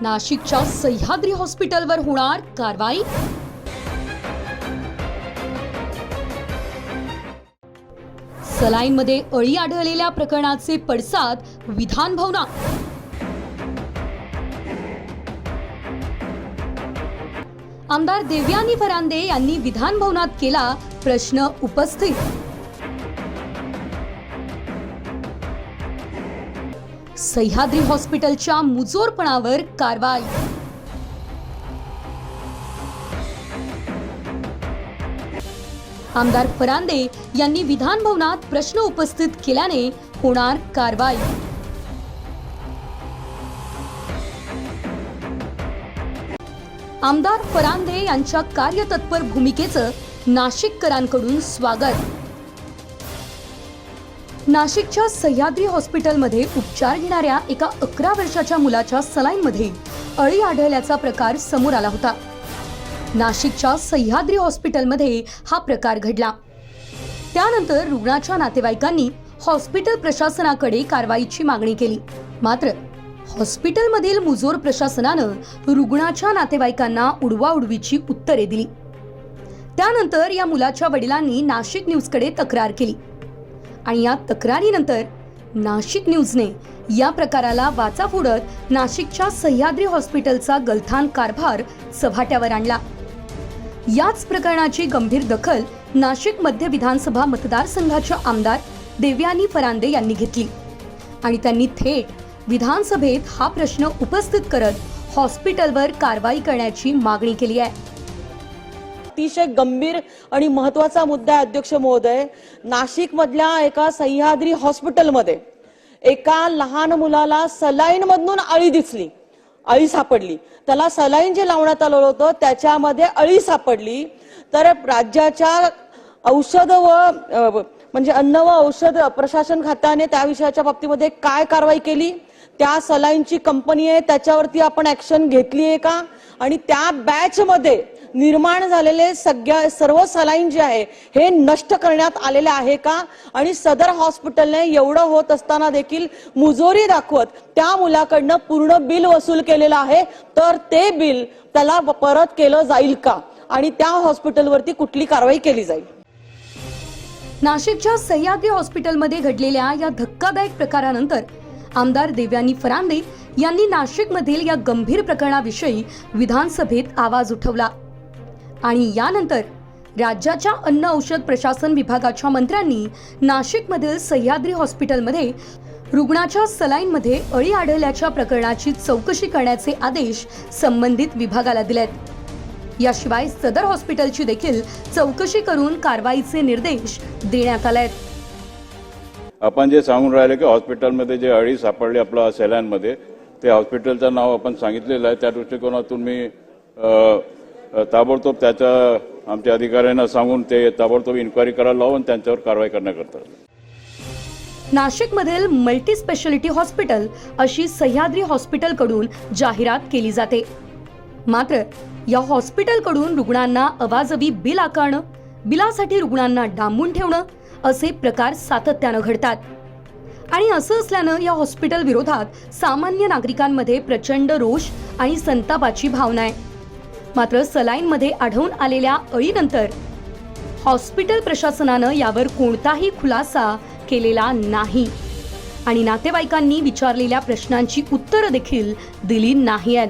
नाशिकच्या सह्याद्री हॉस्पिटलवर होणार कारवाई? सलाईनमध्ये अळी आढळलेल्या प्रकरणाचे पडसाद विधान भवना. आमदार देवयानी फरांदे यांनी विधान भवनात केला प्रश्न उपस्थित. सह्याद्री हॉस्पिटलच्या मुजोरपणावर कारवाई. आमदार फरांदे यांनी विधानभवनात प्रश्न उपस्थित केल्याने होणार कारवाई. आमदार फरांदे यांच्या कार्यतत्पर भूमिकेचं नाशिककरांकडून स्वागत. नाशिकच्या सह्याद्री हॉस्पिटलमध्ये उपचार घेणाऱ्या एका अकरा वर्षाच्या मुलाच्या सलाईनमध्ये अळी आढळल्याचा प्रकार समोर आला होता. नाशिकच्या सह्याद्री हॉस्पिटलमध्ये हा प्रकार घडला. त्यानंतर रुग्णाच्या नातेवाईकांनी हॉस्पिटल प्रशासनाकडे कारवाईची मागणी केली. मात्र हॉस्पिटलमधील मुजोर प्रशासनानं रुग्णाच्या नातेवाईकांना उडवाउडवीची उत्तरे दिली. त्यानंतर या मुलाच्या वडिलांनी नाशिक न्यूजकडे तक्रार केली. आणि या तक्रारीनंतर नाशिक न्यूजने या प्रकाराला वाचा फोडत नाशिकच्या सह्याद्री हॉस्पिटलचा गलथान कारभार चव्हाट्यावर आणला. याच प्रकरणाची गंभीर दखल नाशिक मध्य विधानसभा मतदारसंघाच्या आमदार देवयानी फरांदे यांनी घेतली. आणि त्यांनी थेट विधानसभेत हा प्रश्न उपस्थित करत हॉस्पिटलवर कारवाई करण्याची मागणी केली आहे. अतिशय गंभीर आणि महत्त्वाचा मुद्दा आहे अध्यक्ष महोदय. नाशिक मधल्या एका सह्याद्री हॉस्पिटलमध्ये एका लहान मुलाला सलाईन मधून अळी दिसली. अळी सापडली. त्याला सलाईन जे लावण्यात आलं होतं त्याच्यामध्ये अळी सापडली. तर राज्याच्या औषध व म्हणजे अन्न व औषध प्रशासन खात्याने त्या विषयाच्या बाबतीमध्ये काय कारवाई केली? त्या सलाईनची कंपनी आहे त्याच्यावरती आपण ऍक्शन घेतली आहे का? आणि त्या बॅचमध्ये निर्माण झालेले सगळ्या सर्व सलाईन जे आहे हे नष्ट करण्यात आलेले आहे का? आणि सदर हॉस्पिटलने एवढं होत असताना देखील मुजोरी दाखवत त्या मुलाकडनं पूर्ण बिल वसूल केलेलं आहे तर ते बिल त्याला परत केलं जाईल का? आणि त्या हॉस्पिटलवरती कुठली कारवाई केली जाईल? नाशिकच्या सह्याद्री हॉस्पिटलमध्ये घडलेल्या या धक्कादायक प्रकारानंतर आमदार देवयानी फरांदे यांनी नाशिकमधील या गंभीर प्रकरणाविषयी विधानसभेत आवाज उठवला. आणि यानंतर राज्याच्या अन्न औषध प्रशासन विभागाच्या मंत्र्यांनी नाशिकमधील सह्याद्री हॉस्पिटलमध्ये रुग्णाच्या सलाईनमध्ये अळी आढळल्याच्या प्रकरणाची चौकशी करण्याचे आदेश संबंधित विभागाला दिलेत. याशिवाय सदर हॉस्पिटलची देखील चौकशी करून कारवाईचे निर्देश देण्यात आले आहेत आपण जे सांगून राहिले की हॉस्पिटलमध्ये जे अळी सापडली आपल्या सॅलॅनमध्ये ते हॉस्पिटलचं नाव आपण सांगितलेलं आहे. त्या दृष्टिकोनातून मी ताबडतोब त्याच्या आमच्या अधिकाऱ्यांना सांगून ते ताबडतोब इन्क्वायरी करायला लावून त्यांच्यावर कारवाई करण्याकरता नाशिकमधील मल्टी स्पेशालिटी हॉस्पिटल अशी सह्याद्री हॉस्पिटलकडून जाहिरात केली जाते. मात्र या हॉस्पिटलकडून रुग्णांना अवाजवी बिल आकारणं बिलासाठी रुग्णांना डांबून ठेवणं असे प्रकार सातत्यानं घडतात. आणि असं असल्यानं या हॉस्पिटल विरोधात सामान्य नागरिकांमध्ये प्रचंड रोष आणि संतापाची भावना आहे. मात्र सलाईनमध्ये आढळून आलेल्या अळीनंतर हॉस्पिटल प्रशासनानं यावर कोणताही खुलासा केलेला नाही. आणि नातेवाईकांनी विचारलेल्या प्रश्नांची उत्तरं देखील दिली नाही आहेत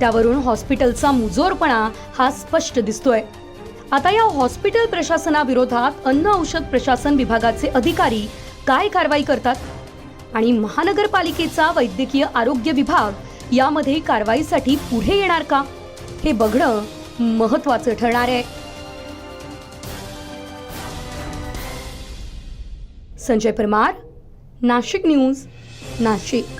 त्यावरून हॉस्पिटलचा मुजोरपणा हा स्पष्ट दिसतोय. आता या हॉस्पिटल प्रशासनाविरोधात अन्न औषध प्रशासन विभागाचे अधिकारी काय कारवाई करतात? आणि महानगरपालिकेचा वैद्यकीय आरोग्य विभाग यामध्ये कारवाईसाठी पुढे येणार का? हे बघणं महत्वाचं ठरणार आहे. संजय परमार नाशिक न्यूज नाशिक.